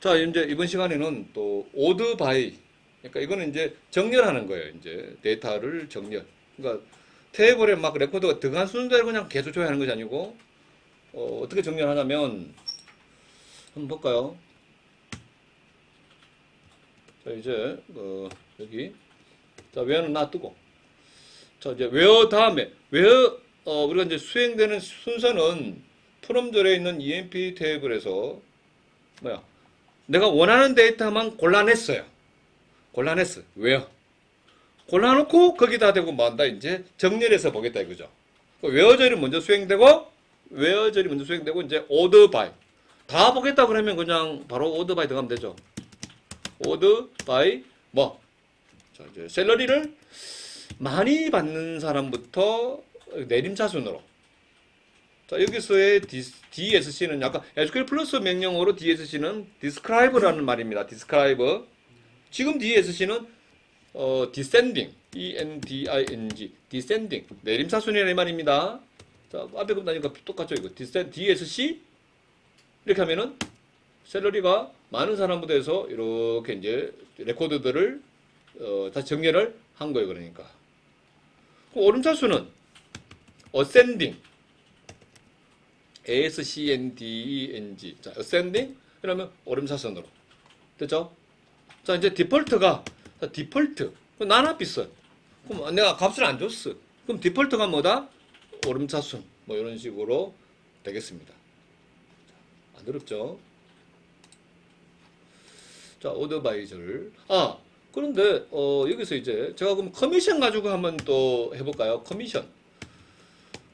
자, 이제 이번 시간에는 또 오드 바이. 그러니까 이거는 이제 정렬하는 거예요. 이제 데이터를 정렬. 그러니까 테이블에 막 레코드가 들어간 순서대로 그냥 계속 조회하는 것이 아니고 어, 어떻게 정렬하냐면 한번 볼까요? 자, 이제 어, 여기 자, 웨어는 놔두고 자, 이제 웨어 다음에 웨어 어, 우리가 이제 수행되는 순서는 프롬절에 있는 EMP 테이블에서 뭐야? 내가 원하는 데이터만 골라냈어요. 골라냈어. 왜요? 골라놓고 거기다 대고 뭐한다 이제 정렬해서 보겠다 이거죠. 그 웨어절이 먼저 수행되고 웨어절이 먼저 수행되고 이제 오더 바이 다 보겠다 그러면 그냥 바로 오더 바이 들어가면 되죠. 오더 바이 뭐? 자 이제 샐러리를 많이 받는 사람부터 내림차 순으로 자, 여기서의 DSC는 약간 SQL 플러스 명령어로 DSC는 describe라는 말입니다. describe. 지금 DSC는 어, descending, E-N-D-I-N-G, descending, 내림차순이라는 말입니다. 자, 앞에 금 나니까 똑같죠, 이거. descend, DSC 이렇게 하면은 샐러리가 많은 사람부터해서 이렇게 이제 레코드들을 어, 다시 정렬을 한 거예요, 그러니까. 그 오름차수는 ascending, A-S-C-N-D-E-N-G. 자, ascending. 그러면 오름차선으로. 됐죠? 자, 이제 디폴트가, 자, 디폴트. 그럼 나나 비슷. 그럼 내가 값을 안 줬어. 그럼 디폴트가 뭐다? 오름차순. 뭐 이런 식으로 되겠습니다. 자, 안 어렵죠? 자, 오더바이저를. 아, 그런데, 어, 여기서 이제 제가 그럼 커미션 가지고 한번 또 해볼까요? 커미션.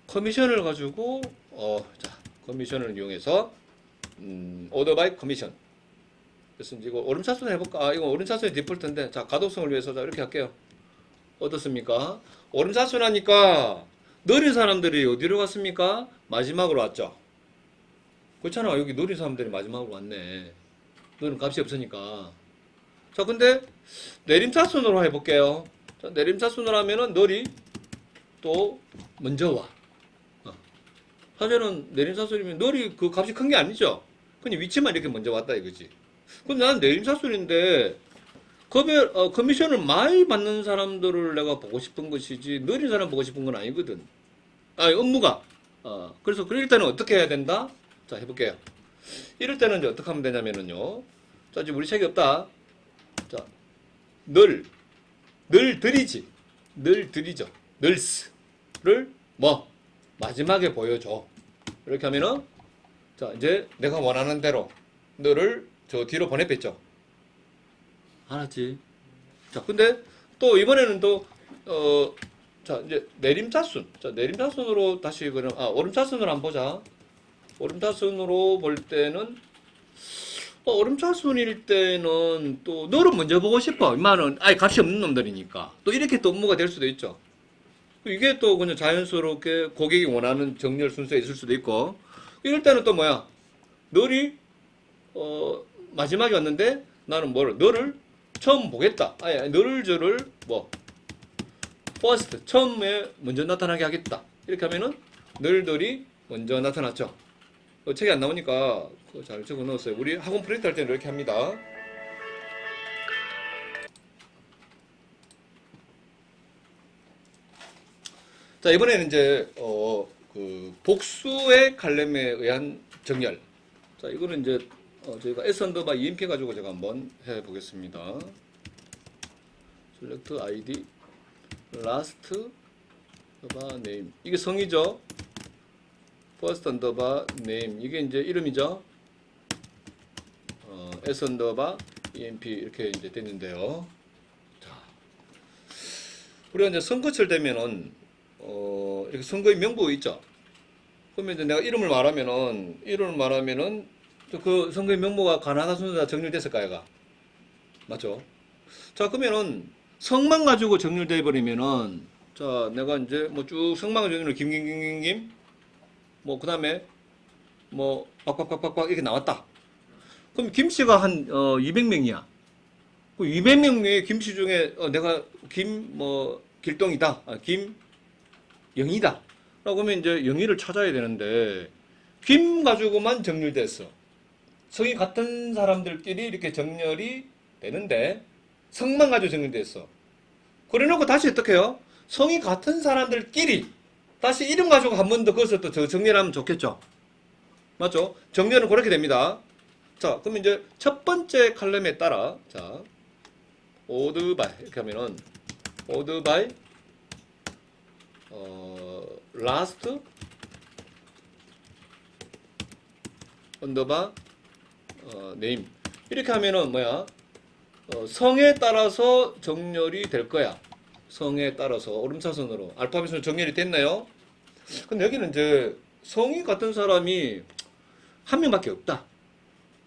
커미션을 가지고, 어, 자, 커미션을 이용해서, 음, 바이 커미션. 그래서 이제 이거 오름차순 해볼까? 아, 이거 오름차순이 디폴트인데, 자, 가독성을 위해서 자, 이렇게 할게요. 어떻습니까? 오름차순 하니까, 느린 사람들이 어디로 갔습니까? 마지막으로 왔죠. 그렇잖아. 여기 느린 사람들이 마지막으로 왔네. 너는 값이 없으니까. 자, 근데, 내림차순으로 해볼게요. 자, 내림차순으로 하면은 널이 또 먼저 와. 하면은 내림사순이면 널이 그 값이 큰 게 아니죠. 그냥 위치만 이렇게 먼저 왔다 이거지. 근데 나는 내림사순인데 급여 어, 커미션을 많이 받는 사람들을 내가 보고 싶은 것이지 느린 사람 보고 싶은 건 아니거든. 아 업무가. 어, 그래서 그럴 때는 어떻게 해야 된다? 자 해볼게요. 이럴 때는 이제 어떻게 하면 되냐면은요. 자 지금 우리 책이 없다. 자 늘, 늘 들이지. 늘 들이죠. 늘스를 뭐 마지막에 보여줘. 이렇게 하면은 자 이제 내가 원하는 대로 너를 저 뒤로 보내뺐죠. 알았지? 자 근데 또 이번에는 또 어 자 이제 내림차순 자 내림차순으로 다시 그럼 아 오름차순으로 한번 보자. 오름차순으로 볼 때는 어, 오름차순일 때는 또 너를 먼저 보고 싶어. 이만은 아예 값이 없는 놈들이니까 또 이렇게 또 업무가 될 수도 있죠. 이게 또 그냥 자연스럽게 고객이 원하는 정렬 순서에 있을 수도 있고. 이럴 때는 또 뭐야? 너를 어 마지막에 왔는데 나는 뭐를 너를 처음 보겠다. 아예 너를 저를 뭐 first 처음에 먼저 나타나게 하겠다. 이렇게 하면은 너들이 먼저 나타났죠. 어, 책이 안 나오니까 잘 적어 넣었어요. 우리 학원 프린트 할 때는 이렇게 합니다 자 이번에는 이제 어 그 복수의 칼럼에 의한 정렬. 자 이거는 이제 어 저희가 S 언더바 EMP 가지고 제가 한번 해보겠습니다. select ID last 언더바 name 이게 성이죠. first 언더바 name 이게 이제 이름이죠. 어, S 언더바 EMP 이렇게 이제 됐는데요. 자 우리가 이제 선거철 되면은 어, 이렇게 선거의 명부 있죠. 그러면 이제 내가 이름을 말하면은, 이름을 말하면은, 또그 선거의 명부가 가나다 순서가 정렬됐을까, 얘가? 맞죠? 자, 그러면은, 성만 가지고 정렬돼 버리면은, 자, 내가 이제 뭐 쭉 성만 정렬을 김김김김김, 뭐, 그 다음에, 뭐, 빡빡빡빡빡 이렇게 나왔다. 그럼 김씨가 한, 어, 200명이야. 그 200명 중에 김씨 중에, 어, 내가 김, 뭐, 길동이다. 아, 김, 영이다. 라고 하면 이제 영이를 찾아야 되는데 김 가지고만 정렬됐어. 성이 같은 사람들끼리 이렇게 정렬이 되는데 성만 가지고 정렬됐어. 그래놓고 다시 어떻게 해요? 성이 같은 사람들끼리 다시 이름 가지고 한 번 더 그것을 또 저- 정렬하면 좋겠죠. 맞죠? 정렬은 그렇게 됩니다. 자, 그럼 이제 첫 번째 칼럼에 따라 자 오드 바이 이렇게 하면은 오드 바이 어 라스트 언더바 어, 네임 이렇게 하면은 뭐야 어, 성에 따라서 정렬이 될 거야 성에 따라서 오름차순으로 알파벳으로 정렬이 됐나요? 근데 여기는 이제 성이 같은 사람이 한 명밖에 없다.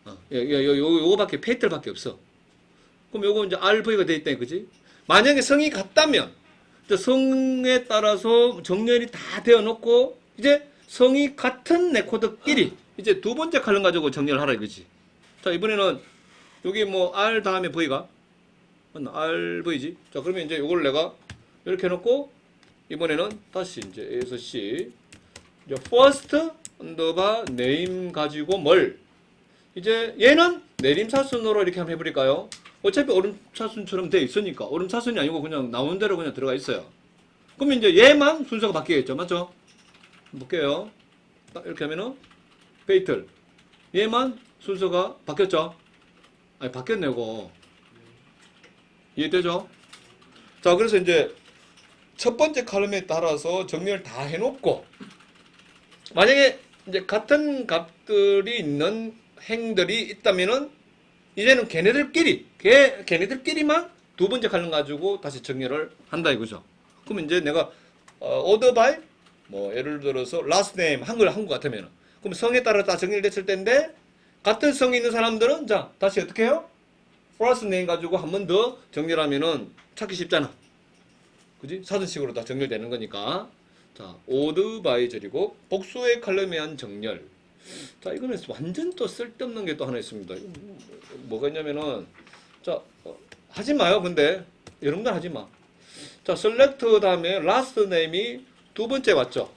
어, 요, 요, 요, 요, 요거밖에 페이틀밖에 없어. 그럼 요거 이제 RV가 돼 있다 이거지? 만약에 성이 같다면 성에 따라서 정렬이 다 되어 놓고 이제 성이 같은 레코드끼리 이제 두 번째 칼럼 가지고 정렬을 하라 이거지. 자 이번에는 여기 뭐 R 다음에 V가 맞나? RV지. 자 그러면 이제 요걸 내가 이렇게 해놓고 이번에는 다시 이제 A에서 C 이제 first 언더바 name 가지고 뭘 이제 얘는 내림차순으로 이렇게 한번 해버릴까요? 어차피 오름차순처럼 돼 있으니까 오름차순이 아니고 그냥 나온 대로 그냥 들어가 있어요. 그러면 이제 얘만 순서가 바뀌겠죠, 맞죠? 볼게요. 딱 이렇게 하면은 페이틀 얘만 순서가 바뀌었죠? 아니 바뀌었네 이거 이해되죠? 자 그래서 이제 첫 번째 칼럼에 따라서 정리를 다 해놓고 만약에 이제 같은 값들이 있는 행들이 있다면은 이제는 걔네들끼리 걔 걔네들끼리만 두 번째 칼럼 가지고 다시 정렬을 한다 이거죠. 그럼 이제 내가 어, order by 뭐 예를 들어서 last name 한글 한국 같으면은 그럼 성에 따라 다 정렬됐을 텐데 같은 성이 있는 사람들은 자 다시 어떻게 해요? first name 가지고 한 번 더 정렬하면은 찾기 쉽잖아. 그지? 사전식으로 다 정렬되는 거니까. 자, 오드바이저리고 복수의 칼럼에 한 정렬. 자, 이거는 완전 또 쓸데없는 게 또 하나 있습니다. 뭐가 있냐면은 자, 어, 하지 마요. 근데 여러분들 하지 마. 자, 셀렉트 다음에 라스트 네임이 두 번째 왔죠.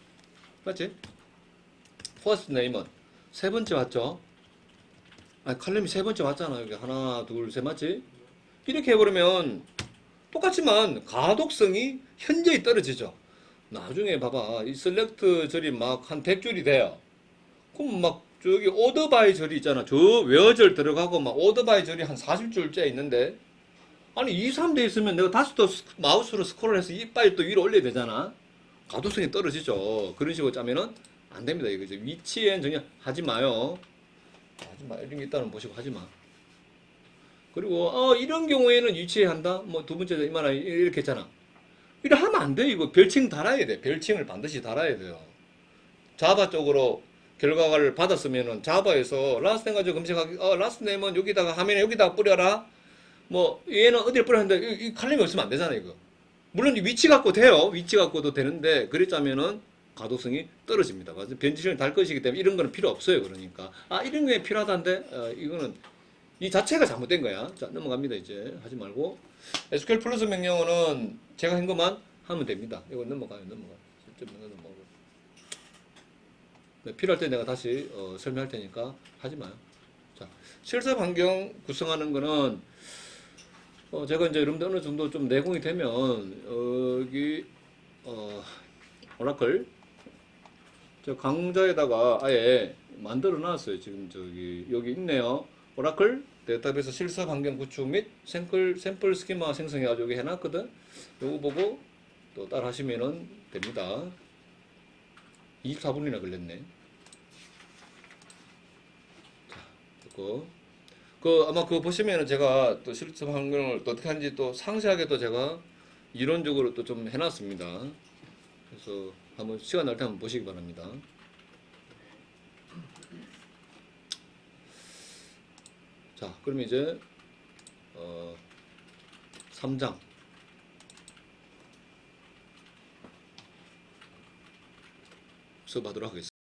맞지? 퍼스트 네임은 세 번째 왔죠. 아, 칼럼이 세 번째 왔잖아. 여기 하나, 둘, 셋 맞지? 이렇게 해버리면 똑같지만 가독성이 현저히 떨어지죠. 나중에 봐봐. 이 셀렉트 절이 막 한 100줄이 돼요. 그럼 막 저기 오더바이 절이 있잖아. 저 외어절 들어가고 막 오더바이 절이 한 40줄째 있는데 아니 2, 3대 있으면 내가 다시 또 스- 마우스로 스크롤 해서 이빨 또 위로 올려야 되잖아. 가독성이 떨어지죠. 그런 식으로 짜면은 안 됩니다. 이거죠. 위치엔 전혀 하지 마요. 하지 마. 이런 게 있다는 보시고 하지 마. 그리고 어 이런 경우에는 유치해 한다. 뭐 두 번째 이만한 이렇게 했잖아. 이래 하면 안 돼. 이거 별칭 달아야 돼. 별칭을 반드시 달아야 돼요. 자바 쪽으로 결과를 받았으면은 자바에서 라스트 가지고 검색하기 어 라스트 네임은 여기다가 화면에 여기다가 뿌려라. 뭐 얘는 어디에 뿌렸는데 이, 이 칼럼이 없으면 안 되잖아 이거. 물론 이 위치 갖고 돼요. 위치 갖고도 되는데 그랬자면은 가독성이 떨어집니다. 그래서 변질을 달 것이기 때문에 이런 거는 필요 없어요. 그러니까 아 이런 게 필요하다는데 어, 이거는 이 자체가 잘못된 거야. 자, 넘어갑니다. 이제 하지 말고 SQL 플러스 명령어는 제가 한 것만 하면 됩니다. 이거 넘어가요. 넘어가요. 좀 넘어가고. 네, 필요할 때 내가 다시 어, 설명할 테니까 하지 마요. 자, 실습 환경 구성하는 거는 어, 제가 이제 여러분들 어느 정도 좀 내공이 되면 어, 여기 어, 오라클 저 강좌에다가 아예 만들어 놨어요. 지금 저기 여기 있네요. 오라클 데이터베이스 실습 환경 구축 및 샘플 샘플 스키마 생성해 가지고 여기 해놨거든. 요거 보고 또 따라 하시면은 됩니다. 24분이나 걸렸네. 자, 됐고. 그 아마 그거 보시면은 제가 또 실습 환경을 또 어떻게 하는지 또 상세하게 또 제가 이론적으로 또 좀 해놨습니다. 그래서 한번 시간 날 때 한번 보시기 바랍니다. 자, 그럼 이제 어 3장 sub a drogas.